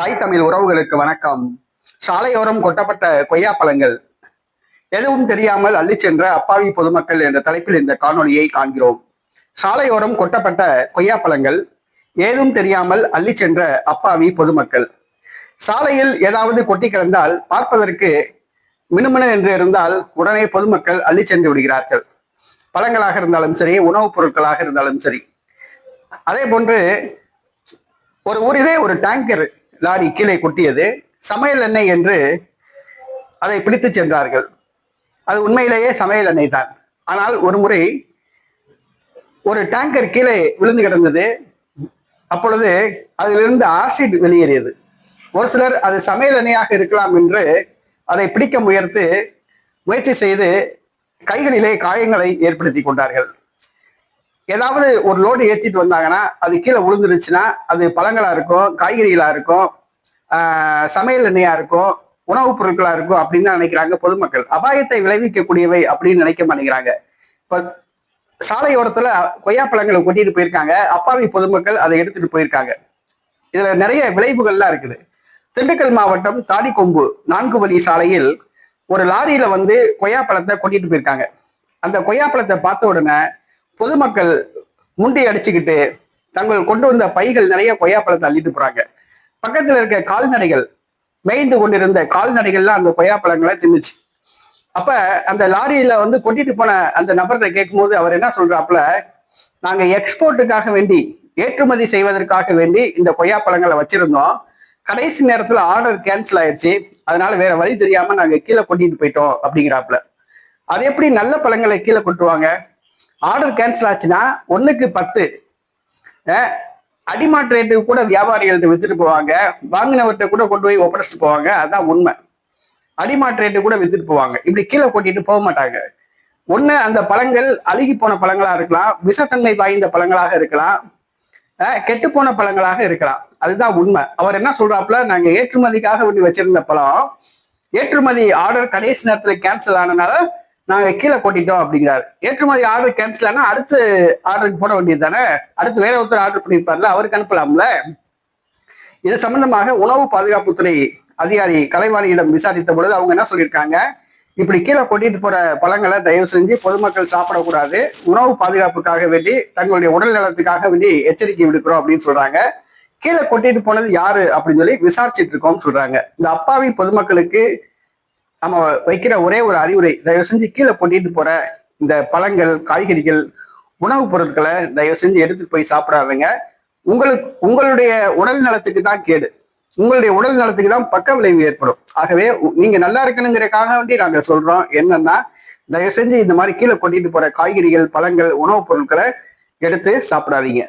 தாய் தமிழ் உறவுகளுக்கு வணக்கம். சாலையோரம் கொட்டப்பட்ட கொய்யா பழங்கள். எதுவும் தெரியாமல் அள்ளிச் சென்ற அப்பாவி பொதுமக்கள் என்ற தலைப்பில் இந்த காணொலியை காண்கிறோம். சாலையோரம் கொட்டப்பட்ட கொய்யா பழங்கள் ஏதும் தெரியாமல் அள்ளிச் சென்ற அப்பாவி பொதுமக்கள். சாலையில் ஏதாவது கொட்டி கிடந்தால் பார்ப்பதற்கு மினுமினு என்று இருந்தால் உடனே பொதுமக்கள் அள்ளி சென்று விடுகிறார்கள். பழங்களாக இருந்தாலும் சரி உணவுப் பொருட்களாக இருந்தாலும் சரி. அதே போன்று ஒரு ஊரிலே ஒரு டேங்கர் லாரி கீழே கொட்டியது. சமையல் எண்ணெய் என்று அதை பிடித்து சென்றார்கள். அது உண்மையிலேயே சமையல் எண்ணெய் தான். ஆனால் ஒரு முறை ஒரு டேங்கர் கீழே விழுந்து கிடந்தது. அப்பொழுது அதிலிருந்து ஆசிட் வெளியேறியது. ஒரு சிலர் அது சமையல் எண்ணெயாக இருக்கலாம் என்று அதை பிடிக்க முயற்சி முயற்சி செய்து கைகளிலே காயங்களை ஏற்படுத்தி கொண்டார்கள். ஏதாவது ஒரு லோடு ஏற்றிட்டு வந்தாங்கன்னா அது கீழே விழுந்துருச்சுன்னா அது பழங்களா இருக்கும் காய்கறிகளா இருக்கும் ஆஹ் சமையல் எண்ணெயா இருக்கும் உணவுப் பொருட்களா இருக்கும் அப்படின்னு தான் நினைக்கிறாங்க பொதுமக்கள். அபாயத்தை விளைவிக்கக்கூடியவை அப்படின்னு நினைக்க மாட்டேங்கிறாங்க. இப்ப சாலையோரத்துல கொய்யா பழங்களை கொட்டிட்டு போயிருக்காங்க. அப்பாவி பொதுமக்கள் அதை எடுத்துட்டு போயிருக்காங்க. இதுல நிறைய விளைவுகள்லாம் இருக்குது. திண்டுக்கல் மாவட்டம் தாடிக்கொம்பு நான்கு வழி சாலையில் ஒரு லாரியில வந்து கொய்யா பழத்தை கொட்டிட்டு போயிருக்காங்க. அந்த கொய்யா பழத்தை பார்த்த உடனே பொதுமக்கள் முண்டி அடிச்சுக்கிட்டு தங்கள் கொண்டு வந்த பைகள் நிறைய கொய்யா பழத்தை அள்ளிட்டு போறாங்க. பக்கத்துல இருக்க கால்நடைகள் மேய்ந்து கொண்டிருந்த கால்நடைகள்லாம் அந்த கொய்யா பழங்களை தின்னுச்சு. அப்ப அந்த லாரியில வந்து கொட்டிட்டு போன அந்த நபர்கிட்ட கேட்கும்போது அவர் என்ன சொல்றாப்புல நாங்க எக்ஸ்போர்ட்டுக்காக வேண்டி ஏற்றுமதி செய்வதற்காக வேண்டி இந்த கொய்யா பழங்களை வச்சிருந்தோம். கடைசி நேரத்துல ஆர்டர் கேன்சல் ஆயிடுச்சு அதனால வேற வழி தெரியாம நாங்க கீழே கொட்டிட்டு போயிட்டோம் அப்படிங்கிறாப்புல. அது எப்படி நல்ல பழங்களை கீழே கொட்டுவாங்க? ஆர்டர் கேன்சல் ஆச்சுன்னா ஒன்றுக்கு பத்து. அஹ், அடிமாட்டு ரேட்டுக்கு கூட வியாபாரிகள்கிட்ட வித்துட்டு போவாங்க. வாங்கினவர்கிட்ட கூட கொண்டு போய் ஒப்படைச்சிட்டு போவாங்க. அதுதான் உண்மை. அடிமாட்டு ரேட்டு கூட வித்துட்டு போவாங்க. இப்படி கீழே கொட்டிட்டு போக மாட்டாங்க. ஒன்று அந்த பழங்கள் அழுகி போன பழங்களாக இருக்கலாம். விஷத்தன்மை வாய்ந்த பழங்களாக இருக்கலாம். கெட்டு கெட்டுப்போன பழங்களாக இருக்கலாம். அதுதான் உண்மை. அவர் என்ன சொல்றாப்புல? நாங்க ஏற்றுமதிக்காக வேண்டி வச்சிருந்த பழம் ஏற்றுமதி ஆர்டர் கடைசி நேரத்தில் கேன்சல் ஆனனால நாங்க கீழே கொட்டிட்டோம் அப்படிங்கிறாரு. ஏற்றுமதி ஆர்டர் கேன்சல் ஆனா அடுத்து ஆர்டருக்கு போட வேண்டியது தானே அடுத்து வேற ஒருத்தர் ஆர்டர் பண்ணியிருப்பார்ல அவருக்கு அனுப்பலாம்ல? இது சம்பந்தமாக உணவு பாதுகாப்புத்துறை அதிகாரி கலைவாணியிடம் விசாரித்த பொழுது அவங்க என்ன சொல்லியிருக்காங்க? இப்படி கீழே கொட்டிட்டு போற பழங்களை தயவு செஞ்சு பொதுமக்கள் சாப்பிடக்கூடாது. உணவு பாதுகாப்புக்காக வேண்டி தங்களுடைய உடல் நலத்துக்காக வேண்டி எச்சரிக்கை விடுக்கிறோம் அப்படின்னு சொல்றாங்க. கீழே கொட்டிட்டு போனது யாரு அப்படின்னு சொல்லி விசாரிச்சிட்டு இருக்கோம்னு சொல்றாங்க. இந்த அப்பாவி பொதுமக்களுக்கு நம்ம வைக்கிற ஒரே ஒரு அறிவுரை தயவு செஞ்சு கீழே கொட்டிட்டு போற இந்த பழங்கள் காய்கறிகள் உணவுப் பொருட்களை தயவு செஞ்சு எடுத்துட்டு போய் சாப்பிடாதீங்க. உங்களுக்கு உங்களுடைய உடல் நலத்துக்கு தான் கேடு. உங்களுடைய உடல் நலத்துக்கு தான் பக்க விளைவு ஏற்படும். ஆகவே நீங்க நல்லா இருக்கணுங்கிறக்காக வேண்டி நாங்க சொல்றோம். என்னன்னா தயவு செஞ்சு இந்த மாதிரி கீழே கொட்டிட்டு போற காய்கறிகள் பழங்கள் உணவுப் பொருட்களை எடுத்து சாப்பிடாதீங்க.